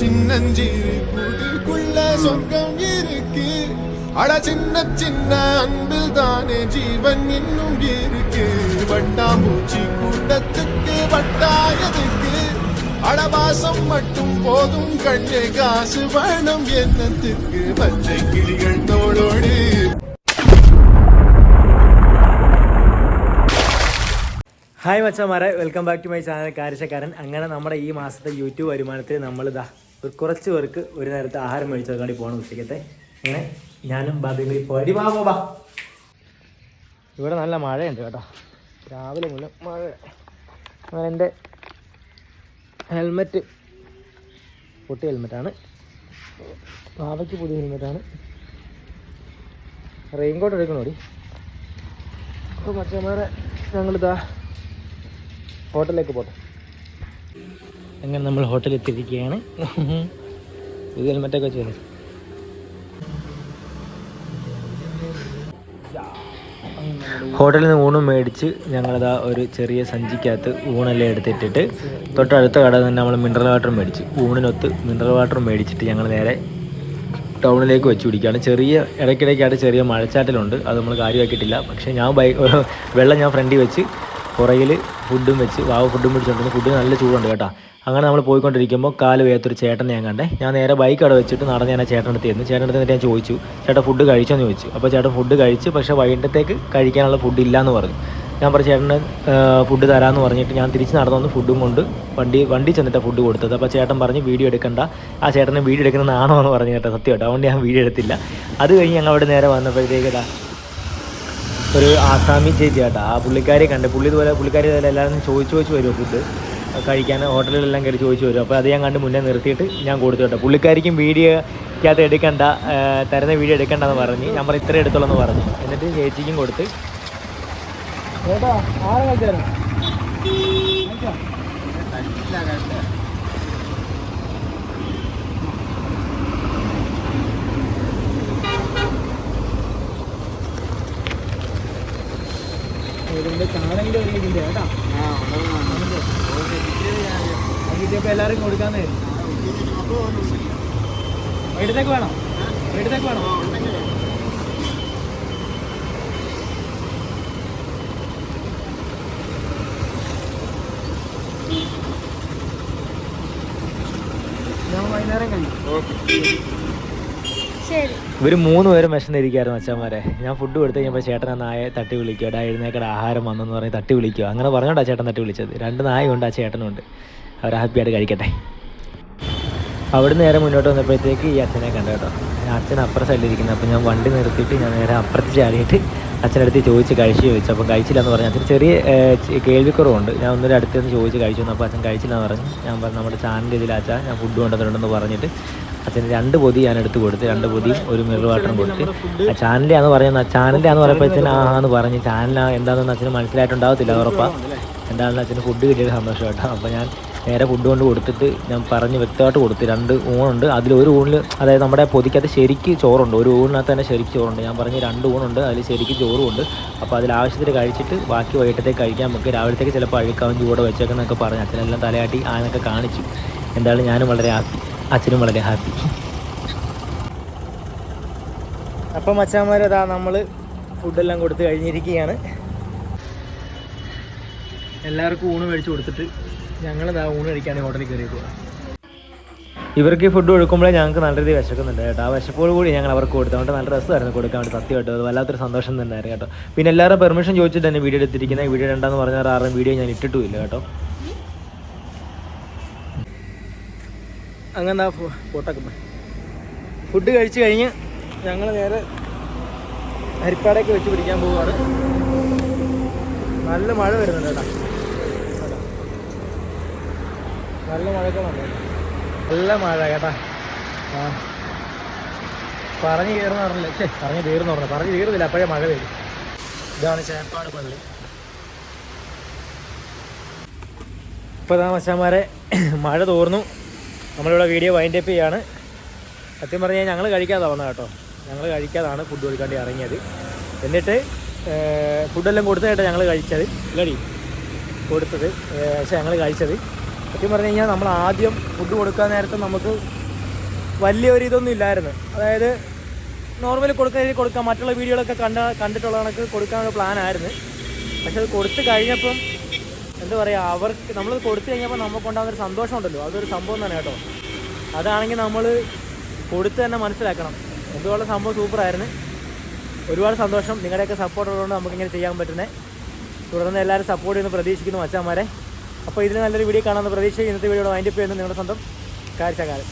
சின்னஞ்சிறு குடிக்குள்ள சொர்க்கம் இருக்கு அட சின்ன சின்ன அன்பில் தானே ஜீவன் இன்னும் இருக்கு வட்டாம்பூச்சி கூட்டத்துக்கு வட்டாயதுக்கு அடவாசம் மட்டும் போதும் கண்ணே காசு வேணும் என்னத்துக்கு பச்சை கிளிகள் தோளோடு ഹായ് മച്ചന്മാരെ welcome back to my channel കാരിശക്കാരൻ അങ്ങനെ നമ്മുടെ ഈ മാസത്തെ യൂട്യൂബ് വരുമാനത്തിൽ നമ്മൾ ഇതാ ഒരു കുറച്ച് പേർക്ക് ഒരു നേരത്തെ ആഹാരം മേടിച്ചു വേണ്ടി പോകണം ഉച്ചയ്ക്കത്തെ അങ്ങനെ ഞാനും ബാബയും കൂടി പോയി. ബാ. ഇവിടെ നല്ല മഴയുണ്ട് കേട്ടോ. രാവിലെ മുതൽ മഴ. അങ്ങനെ എന്റെ ഹെൽമെറ്റ് പൊട്ടിയ ഹെൽമെറ്റാണ് ബാബയ്ക്ക് പുതിയ ഹെൽമെറ്റാണ് റെയിൻകോട്ട് എടുക്കണോടി അപ്പോൾ മച്ചന്മാരെ ഞങ്ങളിതാ ഹോട്ടലിലേക്ക് പോട്ടെ. അങ്ങനെ നമ്മൾ ഹോട്ടലിൽ എത്തിയിരിക്കുകയാണ് ഇത് ഹെൽമെറ്റൊക്കെ വെച്ച് വരും. ഹോട്ടലിൽ നിന്ന് ഊണും മേടിച്ച് ഞങ്ങളതാ ഒരു ചെറിയ സഞ്ചിക്കകത്ത് ഊണെല്ലാം എടുത്തിട്ടിട്ട് തൊട്ടടുത്ത കട തന്നെ നമ്മൾ മിനറൽ വാട്ടർ മേടിച്ച് ഊണിനൊത്ത് മിനറൽ വാട്ടർ മേടിച്ചിട്ട് ഞങ്ങൾ നേരെ ടൗണിലേക്ക് വെച്ച് പിടിക്കുകയാണ് ചെറിയ ഇടയ്ക്കിടയ്ക്കായിട്ട് ചെറിയ മഴച്ചാറ്റലുണ്ട്. അത് നമ്മൾ കാര്യമാക്കിയിട്ടില്ല. പക്ഷേ ഞാൻ ബൈക്ക് വെള്ളം ഞാൻ ഫ്രണ്ടിൽ വെച്ച് പുറകിൽ ഫുഡും വെച്ച് വാവ് ഫുഡും പിടിച്ചുകൊണ്ടിരുന്നു ഫുഡ് നല്ല ചൂടുണ്ട് കേട്ടോ. അങ്ങനെ നമ്മൾ പോയിക്കൊണ്ടിരിക്കുമ്പോൾ കാൽ വേത്തൊരു ചേട്ടനെ ഞാൻ കണ്ടേ. ഞാൻ നേരെ ബൈക്ക് അവിടെ വെച്ചിട്ട് നടന്ന് ഞാൻ ആ ചേട്ടന്റെ അടുത്ത് ചെന്നു. ചേട്ടന്റെ അടുത്ത് ഞാൻ ചോദിച്ചു ചേട്ടാ ഫുഡ് കഴിച്ചോന്ന് ചോദിച്ചു. അപ്പോൾ ചേട്ടൻ ഫുഡ് കഴിച്ച് പക്ഷേ വൈകിട്ടത്തേക്ക് കഴിക്കാനുള്ള ഫുഡ് ഇല്ലയെന്ന് പറഞ്ഞു. ഞാൻ പറഞ്ഞു ചേട്ടന് ഫുഡ് തരാമെന്ന് പറഞ്ഞിട്ട് ഞാൻ തിരിച്ച് നടന്നു വന്ന് ഫുഡും കൊണ്ട് വണ്ടി വണ്ടി ചെന്നിട്ടാണ് ഫുഡ് കൊടുത്തത്. അപ്പോൾ ചേട്ടൻ പറഞ്ഞ് വീഡിയോ എടുക്കണ്ട. ആ ചേട്ടനെ വീഡിയോ എടുക്കുന്നതാണോ എന്ന് പറഞ്ഞു കേട്ടോ. സത്യം കേട്ടോ. അതുകൊണ്ട് ഞാൻ വീഡിയോ എടുത്തില്ല. അത് കഴിഞ്ഞ് ഞങ്ങൾ അവിടെ നേരെ വന്നപ്പോഴത്തേക്ക് ഒരു ആസാമി ചേച്ചി കേട്ടോ ആ പുള്ളിക്കാരെ കണ്ട് പുള്ളി ഇതുപോലെ പുള്ളിക്കാരി ഇതുപോലെ എല്ലാവരും ചോദിച്ചു ചോദിച്ചു വരുമോ ഫുഡ് കഴിക്കാൻ ഹോട്ടലിലെല്ലാം കയറി ചോദിച്ചു വരും. അപ്പോൾ അത് ഞാൻ കണ്ട് മുന്നേ നിർത്തിയിട്ട് ഞാൻ കൊടുത്തു കേട്ടോ. പുള്ളിക്കാരിക്കും വീഡിയോക്കകത്ത് എടുക്കണ്ട ആ, തരുന്ന വീഡിയോ എടുക്കണ്ടെന്ന് പറഞ്ഞ്. ഞാൻ പറഞ്ഞു ഇത്ര എടുത്തോളൂ എന്ന് പറഞ്ഞു. എന്നിട്ട് ചേച്ചിക്കും കൊടുത്ത്. ചേട്ടാ ആരെ കഴിച്ചായിരുന്നു? ചാണെങ്കിൽ ഒരു ഇതിന്റെ കേട്ടാ. കിട്ടിയപ്പോ എല്ലാരും കൊടുക്കാന്ന് വീട്ടിലേക്ക് വേണോ? വീട്ടിലേക്ക് വേണോ? ഞാൻ വൈകുന്നേരം കഴിഞ്ഞു ശരി. ഇവർ മൂന്ന് പേരും വിശന്നിരിക്കുകയായിരുന്നു അച്ഛന്മാരെ. ഞാൻ ഫുഡ് കൊടുത്തു കഴിഞ്ഞപ്പോൾ ചേട്ടൻ നായ തട്ടി വിളിക്കുക ഡാ എഴുന്നേക്കട ആഹാരം വന്നെന്ന് പറഞ്ഞ് തട്ടി വിളിക്കുക അങ്ങനെ പറഞ്ഞോണ്ടാ ചേട്ടൻ തട്ടി വിളിച്ചത്. രണ്ട് നായുണ്ട് ആ ചേട്ടനുണ്ട്. അവർ ഹാപ്പിയായിട്ട് കഴിക്കട്ടെ. അവിടെ നേരെ മുന്നോട്ട് വന്നപ്പോഴത്തേക്ക് ഈ അച്ഛനെ കണ്ടു കേട്ടോ. അച്ഛൻ അപ്പുറം സൈഡിലിരിക്കുന്നത് അപ്പോൾ ഞാൻ വണ്ടി നിർത്തിയിട്ട് ഞാൻ നേരെ അപ്പുറത്ത് ചാടിയിട്ട് അച്ഛനടുത്ത് ചോദിച്ച് കഴിച്ചു ചോദിച്ചു. അപ്പോൾ കഴിച്ചില്ല എന്ന് പറഞ്ഞു. അച്ഛൻ ചെറിയ കേൾവിക്കുറവുണ്ട്. ഞാൻ ഒന്നൊരു അടുത്ത് നിന്ന് ചോദിച്ച് കഴിച്ചു. അപ്പോൾ അച്ഛൻ കഴിച്ചില്ല എന്ന് പറഞ്ഞു. ഞാൻ പറഞ്ഞു നമ്മുടെ ചാനലിൽ ഇതിൽ അച്ഛാ. ഞാൻ ഫുഡ് കൊണ്ടുവന്നിട്ടുണ്ടെന്ന് പറഞ്ഞിട്ട് അച്ഛന് രണ്ട് പൊതി ഞാൻ എടുത്ത് കൊടുത്ത് രണ്ട് പൊതിയും ഒരു മിറർ വാട്ടറും കൊടുത്ത്. ആ ചാനലിലാന്ന് പറയുന്നത് ചാനലിലാന്ന് അച്ഛൻ ആ എന്ന് പറഞ്ഞ് ചാനലാ എന്താണെന്ന് അച്ഛന് മനസ്സിലായിട്ടുണ്ടാവത്തില്ല ഉറപ്പാണ് എന്താണെന്ന് അച്ഛന് ഫുഡ് കിട്ടിയത് സന്തോഷം കേട്ടോ അപ്പോൾ ഞാൻ നേരെ ഫുഡ് കൊണ്ട് കൊടുത്തിട്ട് ഞാൻ പറഞ്ഞ് വ്യക്തമായിട്ട് കൊടുത്തു. രണ്ട് ഊണുണ്ട്. അതിൽ ഒരു ഊണിൽ അതായത് നമ്മുടെ പൊതിക്കകത്ത് ശരിക്ക് ചോറുണ്ട്. ഒരു ഊണിനകത്ത് തന്നെ ശരിക്ക് ചോറുണ്ട്. ഞാൻ പറഞ്ഞ് രണ്ട് ഊണുണ്ട്. അതിൽ ശരിക്ക് ചോറുമുണ്ട്. അപ്പോൾ അതിൽ ആവശ്യത്തിന് കഴിച്ചിട്ട് ബാക്കി വൈകിട്ടത്തേക്ക് കഴിക്കാൻ നമുക്ക് രാവിലത്തേക്ക് ചിലപ്പോൾ അഴുക്കാവും ചൂടെ വെച്ചേക്കെന്നൊക്കെ പറഞ്ഞ് അച്ഛനെല്ലാം തലയാട്ടി ആനൊക്കെ കാണിച്ചു. എന്തായാലും ഞാനും വളരെ ഹാപ്പി അച്ഛനും വളരെ ഹാപ്പി അപ്പം അച്ഛന്മാരതാ നമ്മൾ ഫുഡെല്ലാം കൊടുത്ത് കഴിഞ്ഞിരിക്കുകയാണ്. എല്ലാവർക്കും ഊണ് മേടിച്ച് കൊടുത്തിട്ട് ഞങ്ങളിതാ ഊണ് കഴിക്കാൻ ഹോട്ടലിൽ കയറി പോവാം ഇവർക്ക് ഫുഡ് കൊടുക്കുമ്പോഴേ ഞങ്ങൾക്ക് നല്ല രീതിയിൽ വിശക്കുന്നുണ്ട് കേട്ടോ. ആ വിശപ്പോട് കൂടി ഞങ്ങൾ അവർക്ക് കൊടുത്തു. അതുകൊണ്ട് നല്ല രസമായിരുന്നു കൊടുക്കാൻ വേണ്ടി സത്യമായിട്ട് അത് വല്ലാത്തൊരു സന്തോഷം തന്നെയായിരുന്നു കേട്ടോ. പിന്നെ എല്ലാവരും പെർമിഷൻ ചോദിച്ചിട്ട് തന്നെ വീഡിയോ എടുത്തിരിക്കുന്നത്. വീഡിയോ ഇടണ്ടെന്ന് പറഞ്ഞാൽ ആരും വീഡിയോ ഞാൻ ഇട്ടിട്ടുമില്ല കേട്ടോ. അങ്ങനെ ഫോട്ടോക്കെ ഫുഡ് കഴിച്ചു കഴിഞ്ഞ് ഞങ്ങൾ നേരെ ഹരിപ്പാടൊക്കെ വെച്ച് പിടിക്കാൻ പോവുകയാണ് നല്ല മഴ വരുന്നുണ്ട് കേട്ടോ കേട്ടോ. നല്ല മഴയൊക്കെ വന്നു. നല്ല മഴ കേട്ടാ. ആ. പറഞ്ഞു കയറുന്ന പറഞ്ഞില്ല? ചേ പറഞ്ഞു തീർന്നു പറഞ്ഞു. പറഞ്ഞു തീർന്നില്ല അപ്പോഴേ മഴ വരും ഇതാണ് ചേപ്പാട് പള്ളി. ഇപ്പോൾ താമസന്മാരെ മഴ തോർന്നു. നമ്മളിവിടെ വീഡിയോ വൈൻഡ് അപ്പ് ചെയ്യാണ്. സത്യം പറഞ്ഞാൽ ഞങ്ങൾ കഴിക്കാതെ വന്നത് കേട്ടോ. ഞങ്ങൾ കഴിക്കാതാണ് ഫുഡ് കൊടുക്കാണ്ടി ഇറങ്ങിയത്. എന്നിട്ട് ഫുഡെല്ലാം കൊടുത്തതായിട്ട് ഞങ്ങൾ കഴിച്ചത്. ഇല്ലടി. കൊടുത്തത് പക്ഷേ ഞങ്ങൾ കഴിച്ചത്. സത്യം പറഞ്ഞു കഴിഞ്ഞാൽ നമ്മൾ ആദ്യം ഫുഡ് കൊടുക്കാൻ നേരത്തെ നമുക്ക് വലിയൊരു ഇതൊന്നും ഇല്ലായിരുന്നു. അതായത് നോർമലി കൊടുക്കാൻ കൊടുക്കാം. മറ്റുള്ള വീഡിയോകളൊക്കെ കണ്ട കണ്ടിട്ടുള്ള കണക്ക് കൊടുക്കാനുള്ള പ്ലാനായിരുന്നു പക്ഷെ അത് കൊടുത്തു കഴിഞ്ഞപ്പം എന്താ പറയുക അവർക്ക് നമ്മൾ കൊടുത്തു കഴിഞ്ഞപ്പോൾ നമുക്കുണ്ടാകുന്ന ഒരു സന്തോഷം ഉണ്ടല്ലോ. അതൊരു സംഭവം തന്നെ കേട്ടോ. അതാണെങ്കിൽ നമ്മൾ കൊടുത്ത് തന്നെ മനസ്സിലാക്കണം. എന്തുകൊണ്ട് സംഭവം സൂപ്പറായിരുന്നു ഒരുപാട് സന്തോഷം. നിങ്ങളുടെയൊക്കെ സപ്പോർട്ട് ഉള്ളതുകൊണ്ട് നമുക്കിങ്ങനെ ചെയ്യാൻ പറ്റുന്നത് തുടർന്ന് എല്ലാവരും സപ്പോർട്ട് ചെയ്യുന്ന പ്രതീക്ഷിക്കുന്നു മച്ചാന്മാരെ. അപ്പോൾ ഇതിന് നല്ലൊരു വീഡിയോ കാണാമെന്ന് പ്രതീക്ഷ ഇന്നത്തെ വീഡിയോ വൈൻഡപ്പ് ചെയ്യുന്നത് നിങ്ങളുടെ സ്വന്തം കാഴ്ചക്കാരൻ.